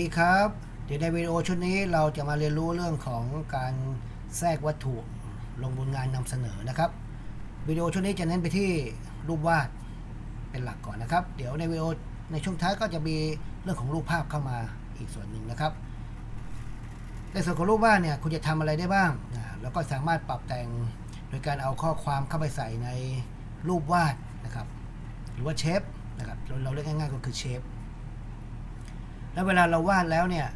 ดีครับ เดี๋ยวในวิดีโอชุดนี้เราจะมาเรียนรู้เรื่องของการแทรกวัตถุลงบนงานนำเสนอนะครับวิดีโอชุดนี้จะเน้นไปที่รูปวาดเป็นหลักก่อนนะครับ เดี๋ยวในวิดีโอในช่วงท้ายก็จะมีเรื่องของรูปภาพเข้ามาอีกส่วนหนึ่งนะครับในส่วนของรูปวาดเนี่ยคุณจะทำอะไรได้บ้าง แล้วก็สามารถปรับแต่งโดยการเอาข้อความเข้าไปใส่ในรูปวาดนะครับ หรือว่าเชฟนะครับเราเราเรียกง่ายๆก็คือเชฟ แล้วเวลาเราวาดแล้วเนี่ย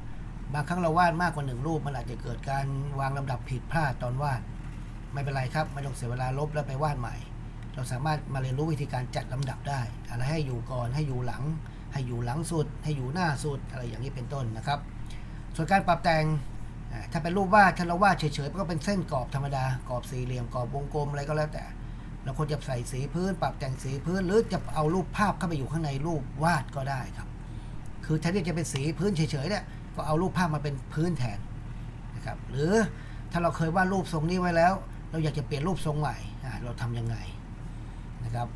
บางครั้งเราวาดมากกว่าหนึ่งรูป มันอาจจะเกิดการวางลำดับผิดพลาดตอนวาด ไม่เป็นไรครับ ไม่ต้องเสียเวลาลบแล้วไปวาดใหม่ เราสามารถมาเรียนรู้วิธีการจัดลำดับได้ อะไรให้อยู่ก่อนให้อยู่หลัง ให้อยู่หลังสุด ให้อยู่หน้าสุด อะไรอย่างนี้เป็นต้นนะครับ ส่วนการปรับแต่งถ้าเป็นรูปวาดถ้าเราวาดเฉยๆก็เป็นเส้นกรอบธรรมดากรอบสี่เหลี่ยมกรอบวงกลมอะไรก็แล้วแต่เราควรจะใส่สีพื้น ปรับแต่งสีพื้น หรือจะเอารูปภาพเข้าไปอยู่ข้างในรูปวาดก็ได้ครับ คือแทนที่จะเป็นสีพื้นเฉยๆเนี่ยก็เอารูปภาพมาเป็นพื้นแทนนะครับหรือถ้าเราเคยวาดรูปทรงนี้ไว้แล้ว เราอยากจะเปลี่ยนรูปทรงใหม่เราทำยังไงนะครับ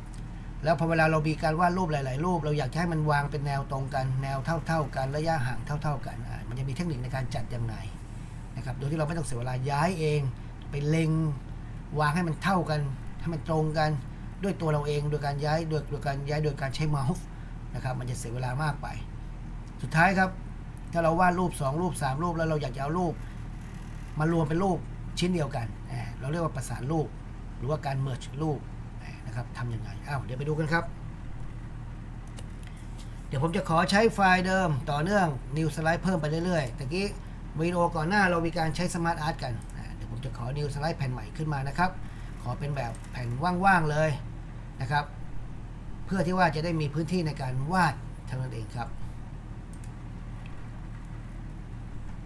แล้วพอเวลาเรามีการวาดรูปหลาย ๆ รูป เราอยากจะให้มันวางเป็นแนวตรงกันแนวเท่า ๆ กันระยะห่างเท่า ๆ กัน มันจะมีเทคนิคในการจัดยังไงนะครับโดยที่เราไม่ต้องเสียเวลาย้ายเองไปเล็งวางให้มันเท่ากันให้มันตรงกันด้วยตัวเราเองโดยการย้ายโดยโดยการย้ายโดยการใช้เมาส์นะครับมันจะเสียเวลามากไป สุดท้ายครับ ถ้าเราวาดรูป 2 รูป 3 รูป แล้วเราอยากจะเอารูป มารวมเป็นรูปชิ้นเดียวกัน เราเรียกว่าประสานรูป หรือว่าการเมิร์ชรูปนะครับทำยังไงอ้าวเดี๋ยวไปดูกันครับ เดี๋ยวผมจะขอใช้ไฟล์เดิมต่อเนื่อง New Slide เพิ่มไปเรื่อยๆตะกี้วิดีโอก่อนหน้าเรามีการใช้ Smart Art กันเดี๋ยวผมจะขอ New Slide แผ่นใหม่ขึ้นมานะครับ ขอเป็นแบบแผ่นว่างๆเลยนะครับ เพื่อที่ว่าจะได้มีพื้นที่ในการวาดเท่านั้นเองครับ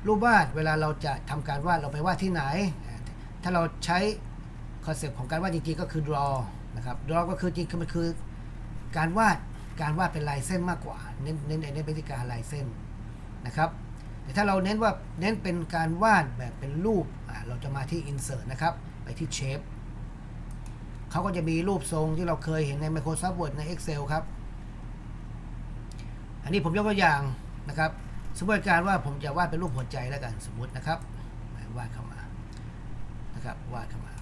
รูปวาดเวลาเราจะทำการวาดเราไปวาดที่ไหน ถ้าเราใช้คอนเซปต์ของการวาดจริงๆก็คือ draw นะครับ draw ก็คือจริงๆมันคือการวาดการวาดเป็นลายเส้นมากกว่า เน้นเน้นเน้นเป็นการลายเส้นนะครับแต่ถ้าเราเน้นว่าเน้นเป็นการวาดแบบเป็นรูปเราจะมาที่ insert นะครับไปที่ shape เขาก็จะมีรูปทรงที่เราเคยเห็นใน Microsoft Word ใน Excel ครับ อันนี้ผมยกตัวอย่างนะครับ สมมติการว่าผมจะวาดเป็นรูปหัวใจแล้วกันสมมตินะครับวาดเข้ามานะครับวาดเข้ามา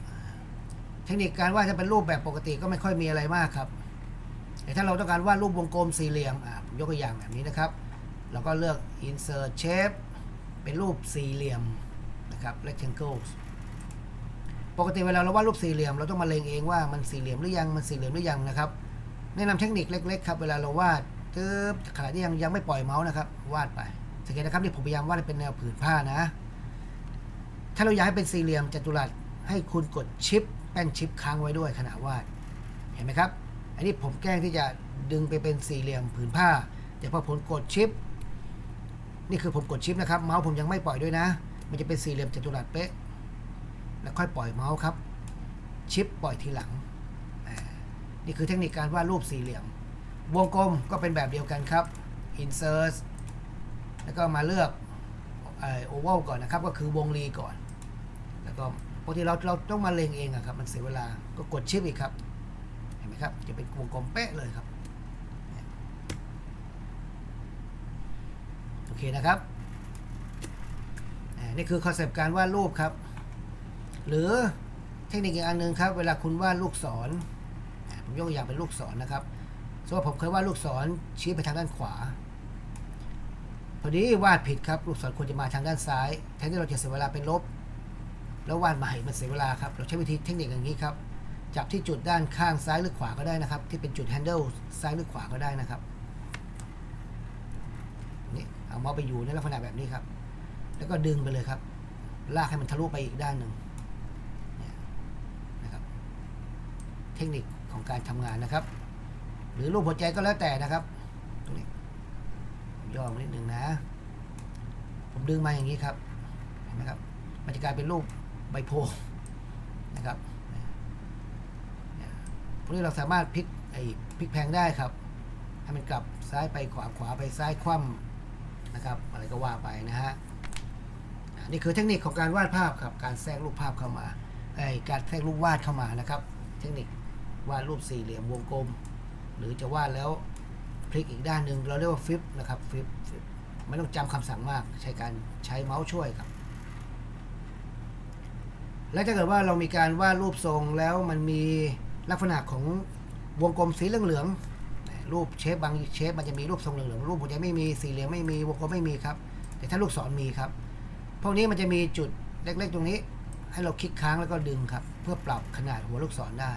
เทคนิคการวาดจะเป็นรูปแบบปกติก็ไม่ค่อยมีอะไรมากครับแต่ถ้าเราต้องการวาดรูปวงกลมสี่เหลี่ยมอะผมยกตัวอย่างแบบนี้นะครับเราก็เลือก insert shape เป็นรูปสี่เหลี่ยมนะครับ rectangles ปกติเวลาเราวาดรูปสี่เหลี่ยมเราต้องมาเล็งเองว่ามันสี่เหลี่ยมหรือยังมันสี่เหลี่ยมหรือยังนะครับ แนะนำเทคนิคเล็กๆครับเวลาเราวาดตึ๊บขณะที่ยังยังไม่ปล่อยเมาส์นะครับวาดไป สังเกตนะครับที่ผมพยายามวาดเป็นแนวผืนผ้านะ ถ้าเราอยากให้เป็นสี่เหลี่ยมจัตุรัสให้คุณกดชิปแป้นชิปค้างไว้ด้วยขณะวาด เห็นไหมครับ อันนี้ผมแกล้งที่จะดึงไปเป็นสี่เหลี่ยมผืนผ้า แต่พอผมกดชิป นี่คือผมกดชิปนะครับ เมาส์ผมยังไม่ปล่อยด้วยนะ มันจะเป็นสี่เหลี่ยมจัตุรัสเป๊ะ แล้วค่อยปล่อยเมาส์ครับ ชิปปล่อยทีหลัง นี่คือเทคนิคการวาดรูปสี่เหลี่ยม วงกลมก็เป็นแบบเดียวกันครับ insert แล้วก็มาเลือกโอเวลก่อนนะครับ ก็คือวงรีก่อน แล้วก็ปกติเราเราต้องมาเล็งเองอะครับ มันเสียเวลาก็กดชิปอีกครับ เห็นไหมครับ จะเป็นวงกลมเป๊ะเลยครับ โอเคนะครับ นี่คือคอนเซปต์การวาดรูปครับ หรือเทคนิคอีกอันหนึ่งครับ เวลาคุณวาดลูกศรอ่าผมยกตัวอย่างเป็นลูกศรนะครับสมมติว่าผมเคยวาดลูกศรชี้ไปทางด้านขวา พอดีวาดผิดครับลูกศรควรจะมาทางด้านซ้ายแทนที่เราจะเสียเวลาเป็นลบ แล้ววาดใหม่มันเสียเวลาครับ เราใช้วิธีเทคนิคอย่างนี้ครับ จับที่จุดด้านข้างซ้ายหรือขวาก็ได้นะครับ ที่เป็นจุดแฮนเดิลซ้ายหรือขวาก็ได้นะครับนี่เอาเมาส์ไปอยู่ในลักษณะแบบนี้ครับ แล้วก็ดึงไปเลยครับ ลากให้มันทะลุไปอีกด้านหนึ่งนี่นะครับ เทคนิคของการทำงานนะครับ หรือรูปหัวใจก็แล้วแต่นะครับ ย่อมานิดนึงนะ ผมดึงมาอย่างนี้ครับ เห็นไหมครับ มันจะกลายเป็นรูปใบโพธิ์นะครับพวกนี้เราสามารถพลิกไอ้พลิกแพงได้ครับ ให้มันกลับซ้ายไปขวาขวาไปซ้ายคว่ำนะครับ อะไรก็ว่าไปนะฮะนี่คือเทคนิคของการวาดภาพครับ การแทรกรูปภาพเข้ามาไอ้การแทรกรูปวาดเข้ามานะครับ เทคนิควาดรูปสี่เหลี่ยมวงกลม หรือจะวาดแล้ว พลิกอีกด้านหนึ่งเราเรียกว่าฟลิปนะครับฟลิปไม่ต้องจำคำสั่งมากใช้การใช้เมาส์ช่วยครับ และถ้าเกิดว่าเรามีการวาดรูปทรงแล้วมันมีลักษณะของวงกลมสีเหลืองๆรูปเชฟบางเชฟมันจะมีรูปทรงเหลืองๆรูปหัวใจไม่มีสี่เหลี่ยมไม่มีวงกลมไม่มีครับ แต่ถ้าลูกศรมีครับ พวกนี้มันจะมีจุดเล็กๆตรงนี้ ให้เราคลิกค้างแล้วก็ดึงครับ เพื่อปรับขนาดหัวลูกศรได้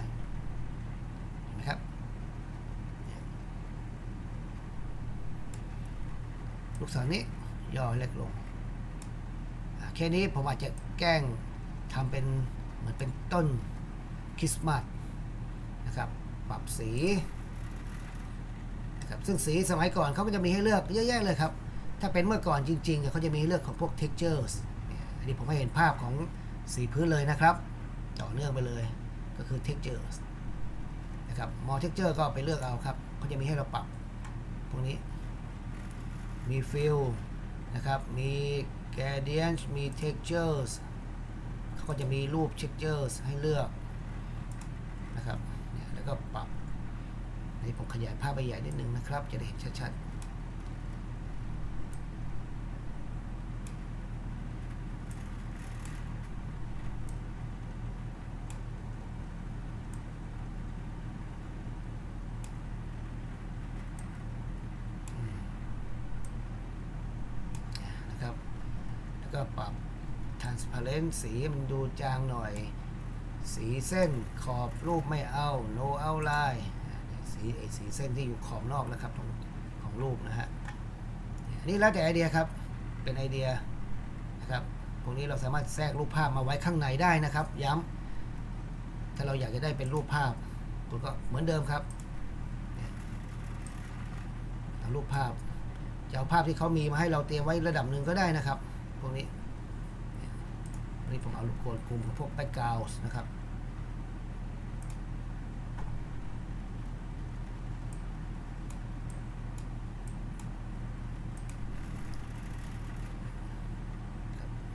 เห็นไหมครับ ลูกศรนี้ย่อเล็กลงแค่นี้ผมอาจจะแกล้งทำเป็นเหมือนเป็นต้นคริสต์มาสนะครับ ปรับสีนะครับซึ่งสีสมัยก่อนเขาก็จะมีให้เลือกเยอะแยะเลยครับ ถ้าเป็นเมื่อก่อนจริงๆเขาจะมีเลือกของพวก textures เนี่ยอันนี้ผมให้เห็นภาพของสีพื้นเลยนะครับ ต่อเนื่องไปเลยก็คือ textures นะครับ more texture ก็ไปเลือกเอาครับเขาจะมีให้เราปรับพวกนี้ มีฟิลนะครับ มีแกเดียนมีเท็กเจอร์สเขาก็จะมีรูปเท็กเจอร์สให้เลือกนะครับ แล้วก็ปรับนี่ผมขยายภาพไปใหญ่นิดนึงนะครับ จะได้เห็นชัดๆนะครับ แล้วก็ปรับ transparent สีมันดูจางหน่อย สีเส้นขอบรูปไม่เอา no outline สีไอสีเส้นที่อยู่ขอบนอกนะครับของของรูปนะฮะนนี้แล้วแต่ไอเดียครับเป็นไอเดียนะครับพวกนี้เราสามารถแทรกรูปภาพมาไว้ข้างในได้นะครับ ย้ำถ้าเราอยากจะได้เป็นรูปภาพคุณก็เหมือนเดิมครับเนี่ยเอารูปภาพจะเอาภาพที่เขามีมาให้เราเตรียมไว้ระดับหนึ่งก็ได้นะครับพวกนี้ นี้ผมเอาลูกโกนกลุ่มพวกแบ็กกราวส์นะครับ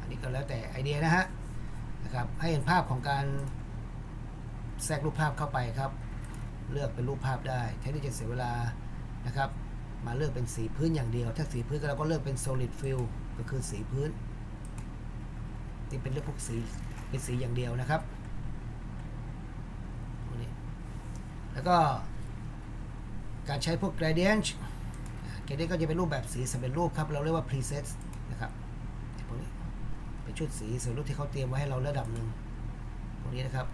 อันนี้ก็แล้วแต่ไอเดียนะฮะนะครับให้เห็นภาพของการแทรกรูปภาพเข้าไปครับ เลือกเป็นรูปภาพได้แทนที่จะเสียเวลานะครับ มาเลือกเป็นสีพื้นอย่างเดียว ถ้าสีพื้นก็เราก็เลือกเป็น solid fill ก็คือสีพื้น ที่เป็นเรื่องพวกสีเป็นสีอย่างเดียวนะครับพวกนี้แล้วก็การใช้พวก gradient gradient ก็จะเป็นรูปแบบสีสำเร็จรูปครับ เราเรียกว่า preset นะครับพวกนี้เป็นชุดสีสำเร็จรูปที่เขาเตรียมไว้ให้เราระดับหนึ่งพวกนี้นะครับ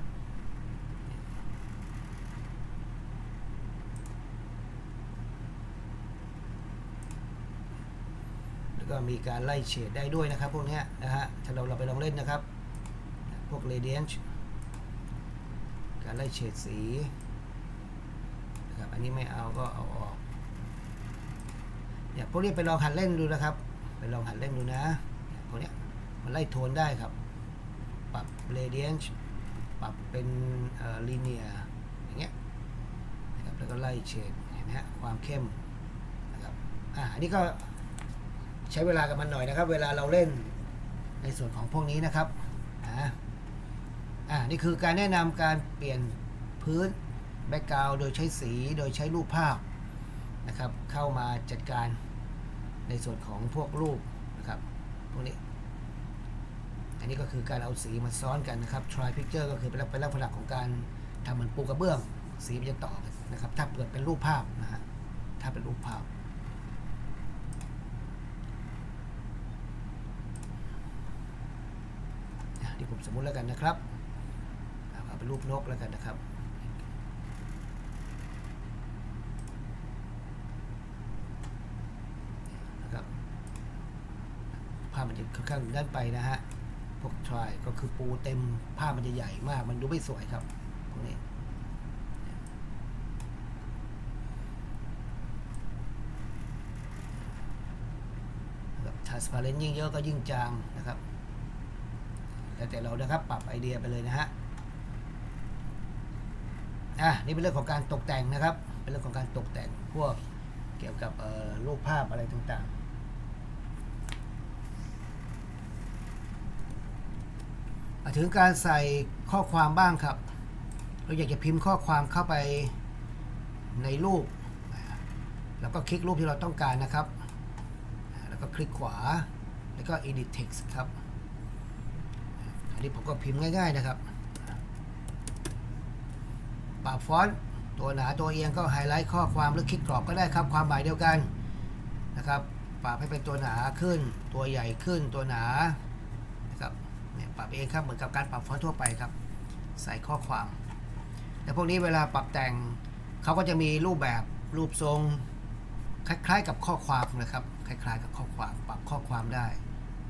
แล้ว ก็มีการไล่เฉดได้ด้วยนะครับ พวกนี้นะฮะถ้าเราเราไปลองเล่นนะครับ พวก gradient การไล่เฉดสีนะครับอันนี้ไม่เอาก็เอาออกเนี่ยพวกนี้ไปลองหัดเล่นดูนะครับ ไปลองหัดเล่นดูนะเนี่ยพวกนี้มันไล่โทนได้ครับ ปรับ gradient ปรับเป็นเอ่อ linear อย่างเงี้ยนะครับแล้วก็ไล่เฉดเห็นไหมฮะความเข้มนะครับอ่าอันนี้ก็ ใช้เวลากับมันหน่อยนะครับ เวลาเราเล่นในส่วนของพวกนี้นะครับอ่าอ่านี่คือการแนะนำการเปลี่ยนพื้นแบ็กกราวโดยใช้สีโดยใช้รูปภาพนะครับ เข้ามาจัดการในส่วนของพวกรูปนะครับพวกนี้ อันนี้ก็คือการเอาสีมาซ้อนกันนะครับ try picture ก็คือเป็นลักเป็นลักษณะของการทำเหมือนปูกระเบื้อง สีมันจะต่อกันนะครับ ถ้าเกิดเป็นรูปภาพนะฮะถ้าเป็นรูปภาพ อะเดี๋ยวผมสมมุติแล้วกันนะครับเอาเอาเป็นรูปนกแล้วกันนะครับนะครับภาพมันจะค่อนข้างด้านไปนะฮะพวกทรายก็คือปูเต็มภาพมันจะใหญ่มาก มันดูไม่สวยครับพวกนี้นะครับ transparent ยิ่งเยอะก็ยิ่งจางนะครับ แล้วแต่เรานะครับปรับไอเดียไปเลยนะฮะอะนี่เป็นเรื่องของการตกแต่งนะครับ เป็นเรื่องของการตกแต่งพวกเกี่ยวกับเอ่อรูปภาพอะไรต่าง ๆ ถึงการใส่ข้อความบ้างครับ เราอยากจะพิมพ์ข้อความเข้าไปในรูป แล้วก็คลิกรูปที่เราต้องการนะครับ แล้วก็คลิกขวา แล้วก็ edit text ครับ นี้ผมก็พิมพ์ง่าย ๆนะครับ ปรับฟอนต์ตัวหนาตัวเอียงก็ไฮไลท์ข้อความหรือคลิกกรอบก็ได้ครับ ความหมายเดียวกันนะครับ ปรับให้เป็นตัวหนาขึ้น ตัวใหญ่ขึ้น ตัวหนานะครับเนี่ยปรับเองครับเหมือนกับการปรับฟอนต์ทั่วไปครับ ใส่ข้อความ แต่พวกนี้เวลาปรับแต่งเขาก็จะมีรูปแบบรูปทรงคล้ายๆกับข้อความนะครับ คล้ายๆกับข้อความ ปรับข้อความได้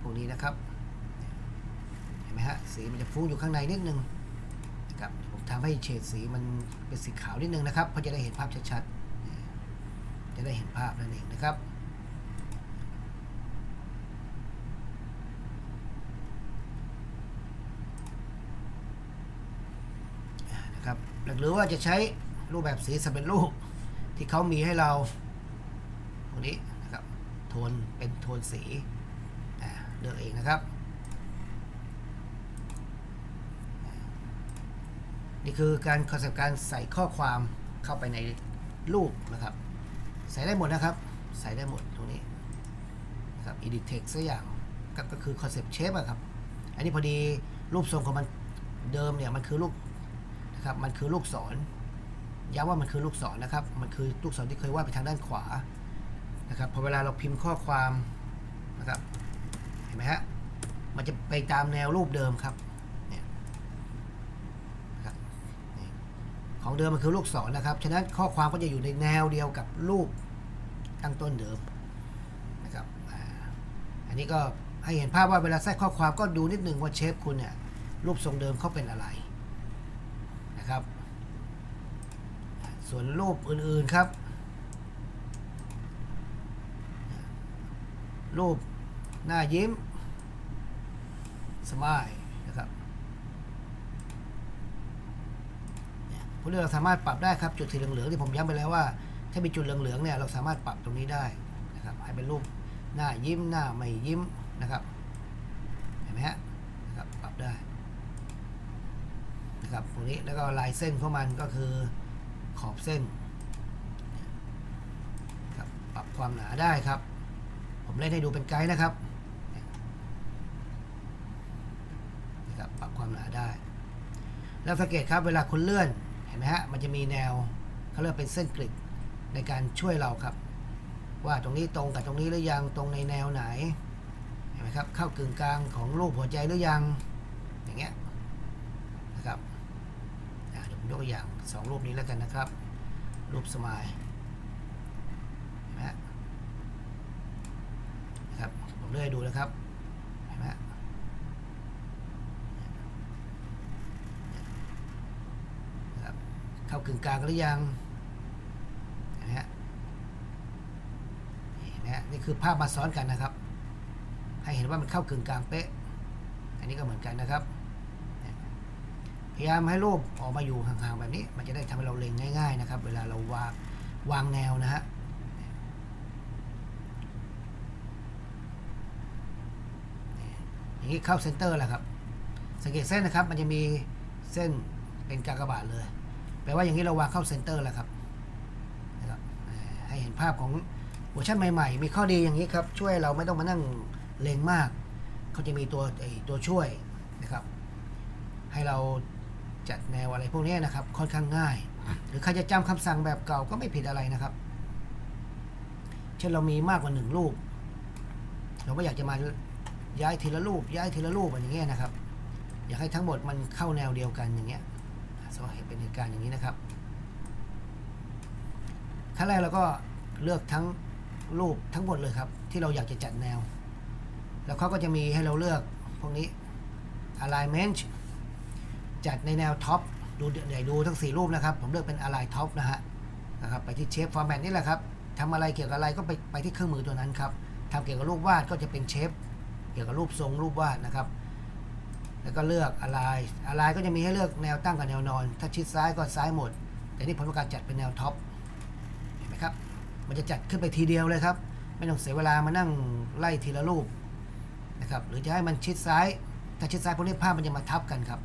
พวกนี้นะครับ ไหมฮะ สีมันจะฟุ้งอยู่ข้างในนิดนึงนะครับผมทำให้เฉดสีมันเป็นสีขาวนิดนึงนะครับเพื่อจะได้เห็นภาพชัดๆจะได้เห็นภาพนั่นเองนะครับนะครับหรือว่าจะใช้รูปแบบสีสำเร็จรูปที่เขามีให้เราตรงนี้นะครับโทนเป็นโทนสีเลือกเองนะครับ นี่คือการคอนเซปต์การใส่ข้อความเข้าไปในรูปนะครับ ใส่ได้หมดนะครับ ใส่ได้หมดตรงนี้นะครับ edit text สักอย่างก็ก็คือคอนเซปต์เชฟอะครับ อันนี้พอดีรูปทรงของมันเดิมเนี่ยมันคือลูกนะครับมันคือลูกศรย้ำว่ามันคือลูกศรนะครับ มันคือลูกศรที่เคยวาดไปทางด้านขวานะครับพอเวลาเราพิมพ์ข้อความนะครับเห็นไหมฮะมันจะไปตามแนวรูปเดิมครับเนี่ยนะครับนี่ ของเดิมมันคือลูกศรนะครับฉะนั้นข้อความก็จะอยู่ในแนวเดียวกับรูปตั้งต้นเดิมนะครับอันนี้ก็ให้เห็นภาพว่าเวลาใส่ข้อความก็ดูนิดนึงว่าเชฟคุณเนี่ยรูปทรงเดิมเขาเป็นอะไรนะครับ ส่วนรูปอื่นๆครับรูปหน้ายิ้มสมาย นะครับเนี่นเราสามารถปรับได้ครับจุดสีเหลืองๆที่ผมย้ำไปแล้วว่า ถ้ามีจุดเหลืองๆเนี่ยเราสามารถปรับตรงนี้ได้นะครับให้เป็นรูปหน้ายิ้มหน้าไม่ยิ้มนะครับเห็นไหมฮะนะครับปรับได้นะครับตรงนี้แล้วก็ลายเส้นของมันก็คือขอบเส้นครับปรับความหนาได้ครับ ผมเล่นให้ดูเป็นไกด์นะครับนะครับ ปรับความหนาได้ แล้วสังเกตครับเวลาคุณเลื่อน ห็นไหมฮะ มันจะมีแนวเขาเรียกเป็นเส้นกริดในการช่วยเราครับ ว่าตรงนี้ตรงกับตรงนี้หรือยังตรงในแนวไหนเห็นไหมครับเข้ากึ่งกลางของรูปหัวใจหรือยังอย่างเงี้ยนะครับอะเดี๋ยวผมยกตัวอย่างสองรูปนี้แล้วกันนะครับ รูปสมายเห็นไหมฮะนะครับผมเลื่อยดูนะครับเห็นไหมฮะนะครับ เข้ากึ่งกลางหรือยังนไหมฮะนี่นไหมฮะนี่คือภาพมาซ้อนกันนะครับ ให้เห็นว่ามันเข้ากึ่งกลางเป๊ะ อันนี้ก็เหมือนกันนะครับ พยายามให้รูปออกมาอยู่ห่างๆแบบนี้ มันจะได้ทำให้เราเล็งง่าย ๆ นะครับ เวลาเราวางวางแนวนะฮะอย่างนี้เข้าเซนเตอร์แล้วครับ สังเกตเส้นนะครับ มันจะมีเส้นเป็นกากบาทเลย แปลว่าอย่างนี้เราวางเข้าเซนเตอร์แล้วครับนะครับให้เห็นภาพของเวอร์ชันใหม่ ๆ มีข้อดีอย่างนี้ครับ ช่วยเราไม่ต้องมานั่งเลงมาก เขาจะมีตัวตัวช่วยนะครับ ให้เราจัดแนวอะไรพวกนี้นะครับ ค่อนข้างง่าย หรือใครจะจำคำสั่งแบบเก่าก็ไม่ผิดอะไรนะครับ เช่นเรามีมากกว่าหนึ่งรูป เราก็อยากจะมาย้ายทีละรูป ย้ายทีละรูปอย่างเงี้ยนะครับ อยากให้ทั้งหมดมันเข้าแนวเดียวกันอย่างเงี้ย สมมติเห็นเป็นเหตุการณ์อย่างนี้นะครับ ขั้นแรกเราก็เลือกทั้งรูปทั้งหมดเลยครับ ที่เราอยากจะจัดแนว แล้วเขาก็จะมีให้เราเลือกพวกนี้ alignment จัดในแนวท็อปดูเดี๋ยวดูทั้ง 4 รูปนะครับ ผมเลือกเป็น align top นะฮะนะครับไปที่ shape format นี่แหละครับทำอะไรเกี่ยวกับอะไรก็ไปไปที่เครื่องมือตัวนั้นครับทำเกี่ยวกับรูปวาดก็จะเป็นเชฟเกี่ยวกับรูปทรงรูปวาดนะครับ แล้วก็เลือกอะไรอะไรก็จะมีให้เลือกแนวตั้งกับแนวนอน ถ้าชิดซ้ายก็ซ้ายหมด แต่นี่ผมต้องการจัดเป็นแนวท็อปเห็นไหมครับ มันจะจัดขึ้นไปทีเดียวเลยครับ ไม่ต้องเสียเวลามานั่งไล่ทีละรูปนะครับ หรือจะให้มันชิดซ้าย ถ้าชิดซ้ายพวกนี้ภาพมันจะมาทับกันครับ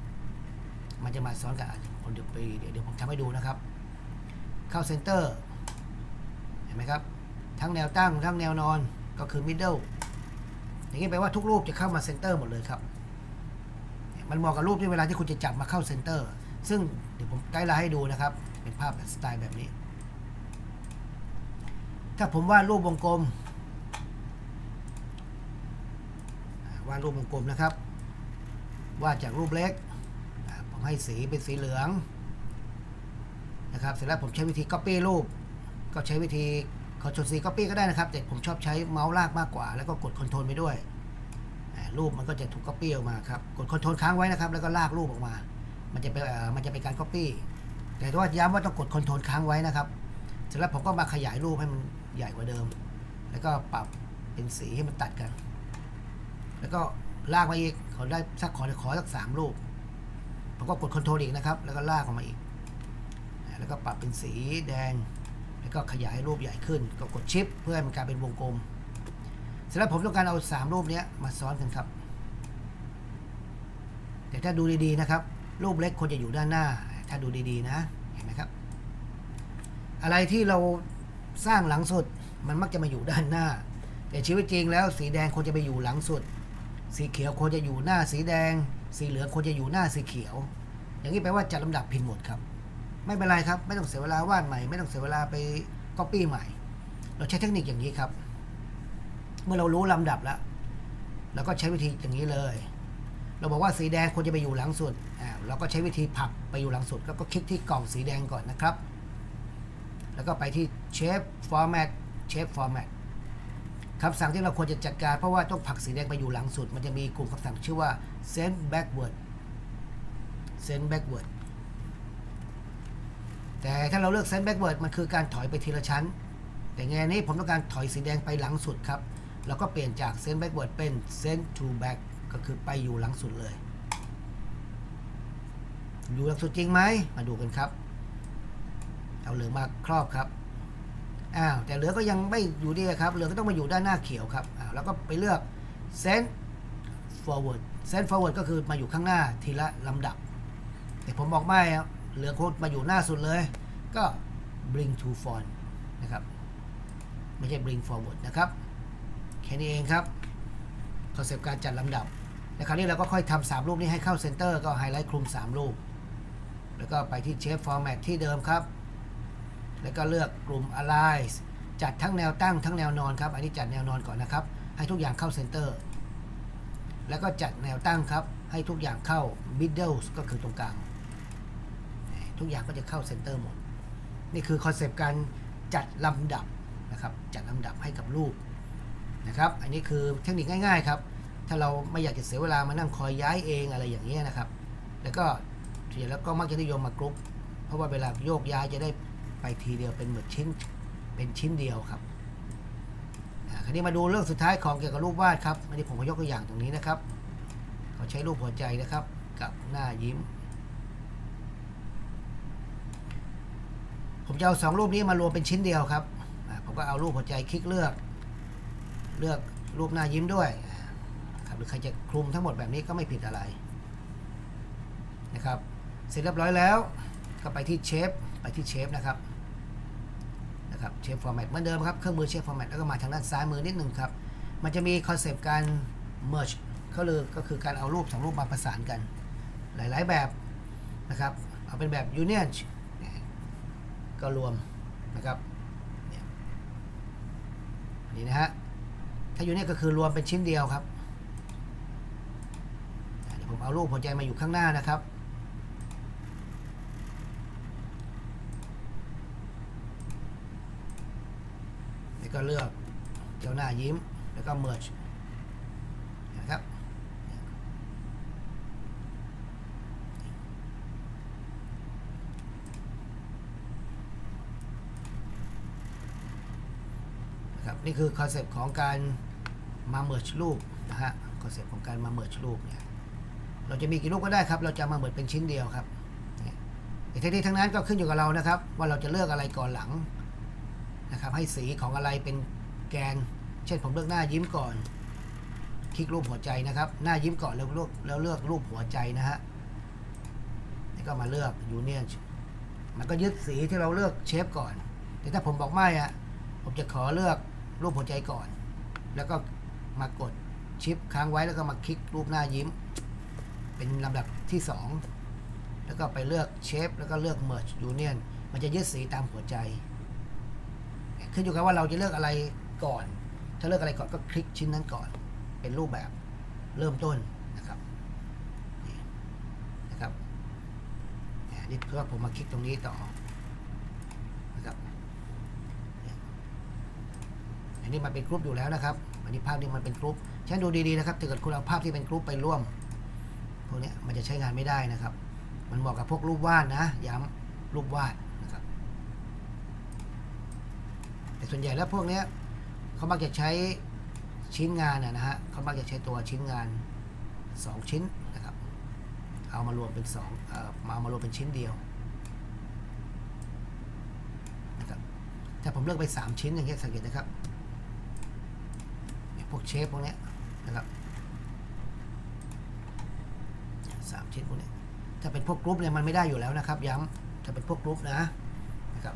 มันจะมาซ้อนกันผมเดี๋ยวไปเดี๋ยวผมทำให้ดูนะครับ เข้าเซนเตอร์ เห็นไหมครับ ทั้งแนวตั้งทั้งแนวนอนก็คือ middle อย่างนี้แปลว่าทุกรูปจะเข้ามาเซนเตอร์หมดเลยครับ มันเหมาะกับรูปที่เวลาที่คุณจะจับมาเข้าเซนเตอร์ ซึ่งเดี๋ยวผมไกด์ไลน์ให้ดูนะครับ เป็นภาพสไตล์แบบนี้ ถ้าผมวาดรูปวงกลม วาดรูปวงกลมนะครับ วาดจากรูปเล็ก ผมให้สีเป็นสีเหลืองนะครับ เสร็จแล้วผมใช้วิธี Copy รูป ก็ใช้วิธีคอนโทรลซี Copy ก็ได้นะครับ แต่ผมชอบใช้เมาส์ลากมากกว่า แล้วก็กดคอนโทรลไปด้วย รูปมันก็จะถูก Copy ออกมาครับ กดคอนโทรลค้างไว้นะครับ แล้วก็ลากรูปออกมา มันจะเป็นเออมันจะเป็นการ Copy แต่ว่าย้ำว่าต้องกดคอนโทรลค้างไว้นะครับ เสร็จแล้วผมก็มาขยายรูปให้มันใหญ่กว่าเดิม แล้วก็ปรับเป็นสีให้มันตัดกัน แล้วก็ลากมาอีกขอได้สักขอขอสักสามรูปผมก็กดคอนโทรลอีกนะครับ แล้วก็ลากออกมาอีก แล้วก็ปรับเป็นสีแดง แล้วก็ขยายรูปใหญ่ขึ้น ก็กดชิป เพื่อให้มันกลายเป็นวงกลม สร็จแล้วผมต้องการเอาสามรูปนี้มาซ้อนกันครับ แต่ถ้าดูดีๆนะครับ รูปเล็กควรจะอยู่ด้านหน้า ถ้าดูดีๆนะ เห็นไหมครับ อะไรที่เราสร้างหลังสุดมันมักจะมาอยู่ด้านหน้า แต่ชีวิตจริงแล้วสีแดงควรจะไปอยู่หลังสุด สีเขียวควรจะอยู่หน้าสีแดง สีเหลืองควรจะอยู่หน้าสีเขียว อย่างนี้แปลว่าจัดลำดับผิดหมดครับ ไม่เป็นไรครับ ไม่ต้องเสียเวลาวาดใหม่ ไม่ต้องเสียเวลาไปก๊อปปี้ใหม่ เราใช้เทคนิคอย่างนี้ครับ เมื่อเรารู้ลำดับแล้วเราก็ใช้วิธีอย่างนี้เลย เราบอกว่าสีแดงควรจะไปอยู่หลังสุดอ่าเราก็ใช้วิธีผลักไปอยู่หลังสุด แล้วก็คลิกที่กล่องสีแดงก่อนนะครับ แล้วก็ไปที่ shape format shape format คำสั่งที่เราควรจะจัดการเพราะว่าต้องผลักสีแดงไปอยู่หลังสุด มันจะมีกลุ่มคำสั่งชื่อว่า send backward send backward แต่ถ้าเราเลือก send backward มันคือการถอยไปทีละชั้น แต่งานนี้ผมต้องการถอยสีแดงไปหลังสุดครับ เราก็เปลี่ยนจาก send backward เป็น send to back ก็คือไปอยู่หลังสุดเลย อยู่หลังสุดจริงไหม มาดูกันครับ เอาเหลืองมาครอบครับ อ้าว แต่เหลืองก็ยังไม่อยู่ดีครับ เหลืองก็ต้องมาอยู่ด้านหน้าเขียวครับ อ้าว แล้วก็ไปเลือก send forward send forward ก็คือมาอยู่ข้างหน้าทีละลำดับ แต่ผมบอกไม่ครับเหลืองโคตรมาอยู่หน้าสุดเลย ก็ bring to front นะครับ ไม่ใช่ bring forward นะครับ ค่นี้เองครับคอนเซปต์การจัดลำดับในคราวนี้เราก็ค่อยทำสามรูปนี้ให้เข้าเซนเตอร์ก็ไฮไลท์คลุม3รูป แล้วก็ไปที่ Shape Format ที่เดิมครับ แล้วก็เลือกกลุ่ม Align จัดทั้งแนวตั้งทั้งแนวนอนครับ อันนี้จัดแนวนอนก่อนนะครับ ให้ทุกอย่างเข้าเซนเตอร์ แล้วก็จัดแนวตั้งครับ ให้ทุกอย่างเข้า Middle ก็คือตรงกลาง ทุกอย่างก็จะเข้าเซนเตอร์หมด นี่คือคอนเซปต์การจัดลำดับนะครับ จัดลำดับให้กับรูป นะครับ อันนี้คือเทคนิคง่ายๆครับ ถ้าเราไม่อยากจะเสียเวลามานั่งคอยย้ายเองอะไรอย่างเงี้ยนะครับ แล้วก็เสร็จแล้วก็มักจะนิยมมากรุ๊ป เพราะว่าเวลาโยกย้ายจะได้ไปทีเดียวเป็นเหมือนชิ้นเป็นชิ้นเดียวครับคราวนี้มาดูเรื่องสุดท้ายของเกี่ยวกับรูปวาดครับอันนี้ผมก็ยกตัวอย่างตรงนี้นะครับเขาใช้รูปหัวใจนะครับกับหน้ายิ้ม ผมจะเอาสองรูปนี้มารวมเป็นชิ้นเดียวครับผมก็เอารูปหัวใจคลิกเลือก เลือกรูปหน้ายิ้มด้วยครับหรือใครจะคลุมทั้งหมดแบบนี้ก็ไม่ผิดอะไรนะครับ เสร็จเรียบร้อยแล้วก็ไปที่เชฟไปที่เชฟนะครับนะครับเชฟฟอร์แมตเหมือนเดิมครับเครื่องมือเชฟฟอร์แมตแล้วก็มาทางด้านซ้ายมือนิดหนึ่งครับ มันจะมีคอนเซปต์การ merge เขาเลยก็คือการเอารูปสองรูปมาประสานกัน หลายๆแบบนะครับเอาเป็นแบบ union ก็รวมนะครับนี่นะฮะาอยู่นี่ก็คือรวมเป็นชิ้นเดียวครับเดี๋ยวผมเอารูปหัวใจมาอยู่ข้างหน้านะครับ แล้วก็เลือกเจ้าหน้ายิ้ม แล้วก็ merge นะครับนะครับนี่คือคอนเซปต์ของการ มาเมิร์ชรูปนะฮะคอนเซปต์ของการมาเมิร์ชรูปเนี่ยเราจะมีกี่รูปก็ได้ครับ เราจะมาเมิร์ชเป็นชิ้นเดียวครับเนี่ยแต่ทั้งนี้ทั้งนั้นก็ขึ้นอยู่กับเรานะครับ ว่าเราจะเลือกอะไรก่อนหลังนะครับให้สีของอะไรเป็นแกน เช่นผมเลือกหน้ายิ้มก่อน คลิกรูปหัวใจนะครับ หน้ายิ้มก่อนแล้วเลือกแล้วเลือกรูปหัวใจนะฮะแล้วก็มาเลือกยูเนียนมันก็ยึดสีที่เราเลือกเชฟก่อน แต่ถ้าผมบอกไม่อะผมจะขอเลือกรูปหัวใจก่อน แล้วก็ มากดชิปค้างไว้แล้วก็มาคลิกรูปหน้ายิ้ม เป็นลำดับที่ 2 แล้วก็ไปเลือกเชฟแล้วก็เลือก merge union มันจะยึดสีตามหัวใจ ขึ้นอยู่กับว่าเราจะเลือกอะไรก่อน ถ้าเลือกอะไรก่อนก็คลิกชิ้นนั้นก่อน เป็นรูปแบบเริ่มต้นนะครับนี่นะครับเนี่เพื่อผมมาคลิกตรงนี้ต่อนะครับอันนี้มันเป็นกรุ๊ปอยู่แล้วนะครับ นนี้ภาพนี้มันเป็นกรุ๊ปฉะนันดูดีๆนะครับถ้าเกิดคุณเอาภาพที่เป็นกรุ๊ปไปร่วมพวกนี้มันจะใช้งานไม่ได้นะครับ มันเหมาะกับพวกรูปวาดนะย้ำรูปวาดนะครับแต่ส่วนใหญ่แล้วพวกนี้เขามักจะใช้ชิ้นงานนะนะฮะเขามักจะใช้ตัวชิ้นงาน 2 ชิ้นนะครับ เอามารวมเป็น2เอ่อมาเอามารวมเป็นชิ้นเดียวนะครับถ้าผมเลือกไป 3 ชิ้นอย่างเงี้ยสังเกตนะครับ พวกเชฟพวกนี้นะครับสามชิ้นพวกนี้ถ้าเป็นพวกกรุ๊ปเนี่ยมันไม่ได้อยู่แล้วนะครับ ย้ำถ้าเป็นพวกกรุ๊ปนะนะครับ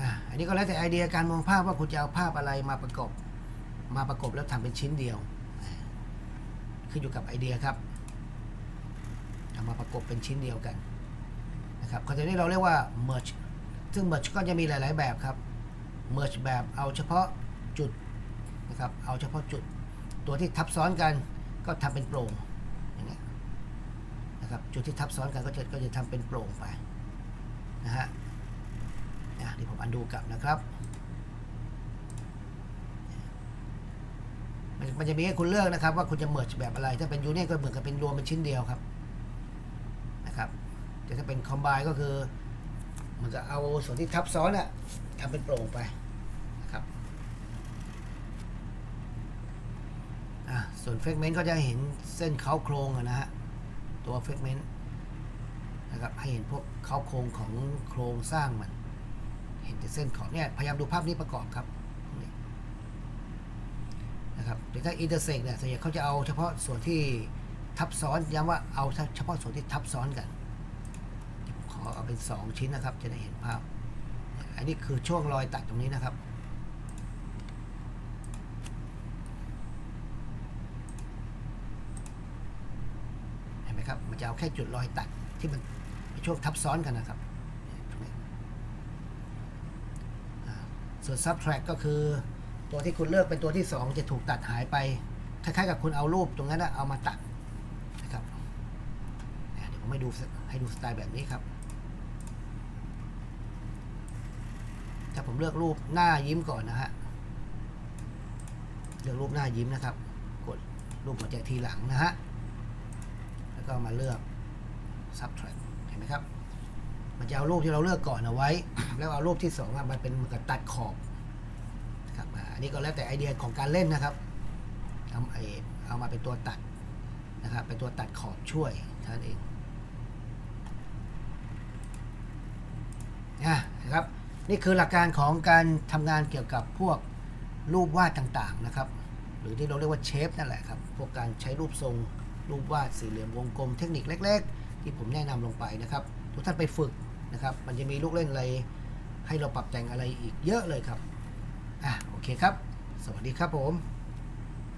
อะอันนี้ก็แล้วแต่ไอเดียการมองภาพว่าคุณจะเอาภาพอะไรมาประกอบมาประกบแล้วทำเป็นชิ้นเดียว ขึ้นอยู่กับไอเดียครับเอามาประกบเป็นชิ้นเดียวกันนะครับคอนเทนต์นี้เราเรียกว่า merge ซึ่ง merge ก็จะมีหลาย ๆ แบบครับ merge แบบเอาเฉพาะ นะครับ เอาเฉพาะจุด ตัวที่ทับซ้อนกันก็ทำเป็นโปร่งอย่างเงี้ยนะครับ จุดที่ทับซ้อนกันก็จะก็จะทำเป็นโปร่งไปนะฮะอะเดี๋ยวผมอันดูกลับนะครับ มันจะมีให้คุณเลือกนะครับ ว่าคุณจะเมิร์จแบบอะไร ถ้าเป็นยูเนียก็เหมือนกับเป็นรวมเป็นชิ้นเดียวครับนะครับแต่ถ้าเป็นคอมไบก็คือ มันจะเอาส่วนที่ทับซ้อนอะทำเป็นโปร่งไปนะครับอะส่ วนเฟกเมนต์ก็จะเห็นเส้นเขาโครงนะฮะ ตัวเฟกเมนต์นะครับให้เห็นพวกเขาโครงของโครงสร้างมัน เห็นแต่เส้นขอบเนี่ยพยายามดูภาพนี้ประกอบครับนะครับแต่ถ้าอินเตอร์เซกเนี่ยส่วนใหญ่เขาจะเอาเฉพาะส่วนที่ทับซ้อนย้ำว่าเอาเฉพาะส่วนที่ทับซ้อนกัน ขอเอาเป็น 2 ชิ้นนะครับ จะได้เห็นภาพ อันนี้คือช่วงรอยตัดตรงนี้นะครับ เห็นไหมครับ มัน จะเอาแค่จุดรอยตัดที่มันเป็นช่วงทับซ้อนกันนะครับ ส่วน subtract ก็คือตัวที่คุณเลือกเป็นตัวที่ 2 จะถูกตัดหายไป คล้ายๆกับคุณเอารูปตรงนั้นนะเอามาตัดนะครับเนี่ยเดี๋ยวผมให้ดูให้ดูสไตล์แบบนี้ครับถ้าผมเลือกรูปหน้ายิ้มก่อนนะฮะ เลือกรูปหน้ายิ้มนะครับ กดรูปหัวใจทีหลังนะฮะ แล้วก็มาเลือก subtract เห็นไหมครับ มันจะเอารูปที่เราเลือกก่อนเอาไว้ แล้วเอารูปที่สองอะมันเป็นเหมือนกับตัดขอบครับอันนี้ก็แล้วแต่ไอเดียของการเล่นนะครับเอาไอเอามาเป็นตัวตัดนะครับเป็นตัวตัดขอบช่วยเท่านั้นเองนะครับนี่คือหลักการของการทำงานเกี่ยวกับพวกรูปวาดต่างๆนะครับ หรือที่เราเรียกว่าเชฟนั่นแหละครับ พวกการใช้รูปทรง รูปวาดสี่เหลี่ยมวงกลมเทคนิคเล็ก ๆ ที่ผมแนะนำลงไปนะครับ ทุกท่านไปฝึกนะครับ มันจะมีลูกเล่นอะไร ให้เราปรับแต่งอะไรอีกเยอะเลยครับอะโอเคครับ สวัสดีครับผม